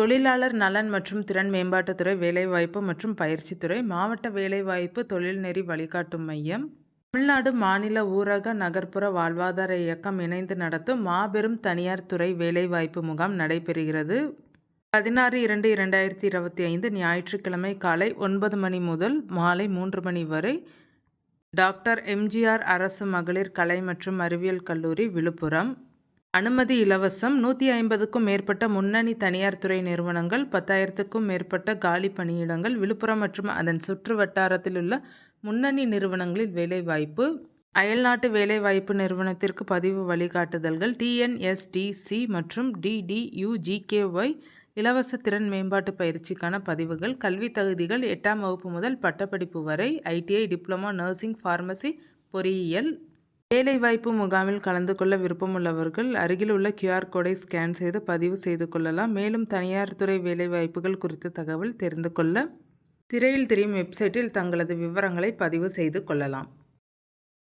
தொழிலாளர் நலன் மற்றும் திறன் மேம்பாட்டுத்துறை வேலைவாய்ப்பு மற்றும் பயிற்சித்துறை மாவட்ட வேலைவாய்ப்பு தொழில்நெறி வழிகாட்டும் மையம் தமிழ்நாடு மாநில ஊரக நகர்ப்புற வாழ்வாதார இயக்கம் இணைந்து நடத்தும் மாபெரும் தனியார் துறை வேலைவாய்ப்பு முகாம் நடைபெறுகிறது. பதினாறு இரண்டு இரண்டாயிரத்தி இருபத்தி ஐந்து ஞாயிற்றுக்கிழமை காலை ஒன்பது மணி முதல் மாலை மூன்று மணி வரை டாக்டர் எம்ஜிஆர் அரசு மகளிர் கலை மற்றும் அறிவியல் கல்லூரி விழுப்புரம். அனுமதி இலவசம் நூற்றி ஐம்பதுக்கும் மேற்பட்ட முன்னணி தனியார் துறை நிறுவனங்கள் பத்தாயிரத்துக்கும் மேற்பட்ட காலி பணியிடங்கள் விழுப்புரம் மற்றும் அதன் சுற்று வட்டாரத்தில் உள்ள முன்னணி நிறுவனங்களில் வேலைவாய்ப்பு அயல்நாட்டு வேலைவாய்ப்பு நிறுவனத்திற்கு பதிவு வழிகாட்டுதல்கள் டிஎன்எஸ்டிசி மற்றும் டிடியுஜிகேஒய் இலவச திறன் மேம்பாட்டு பயிற்சிக்கான பதிவுகள் கல்வி தகுதிகள் எட்டாம் வகுப்பு முதல் பட்டப்படிப்பு வரை ஐடிஐ டிப்ளமா நர்சிங் ஃபார்மசி பொறியியல் வேலைவாய்ப்பு முகாமில் கலந்து கொள்ள விருப்பமுள்ளவர்கள் அருகில் உள்ள கியூஆர் கோடை ஸ்கேன் செய்து பதிவு செய்து கொள்ளலாம். மேலும் தனியார் துறை வேலைவாய்ப்புகள் குறித்த தகவல் தெரிந்து கொள்ள திரையில் தெரியும் வெப்சைட்டில் தங்களது விவரங்களை பதிவு செய்து கொள்ளலாம்.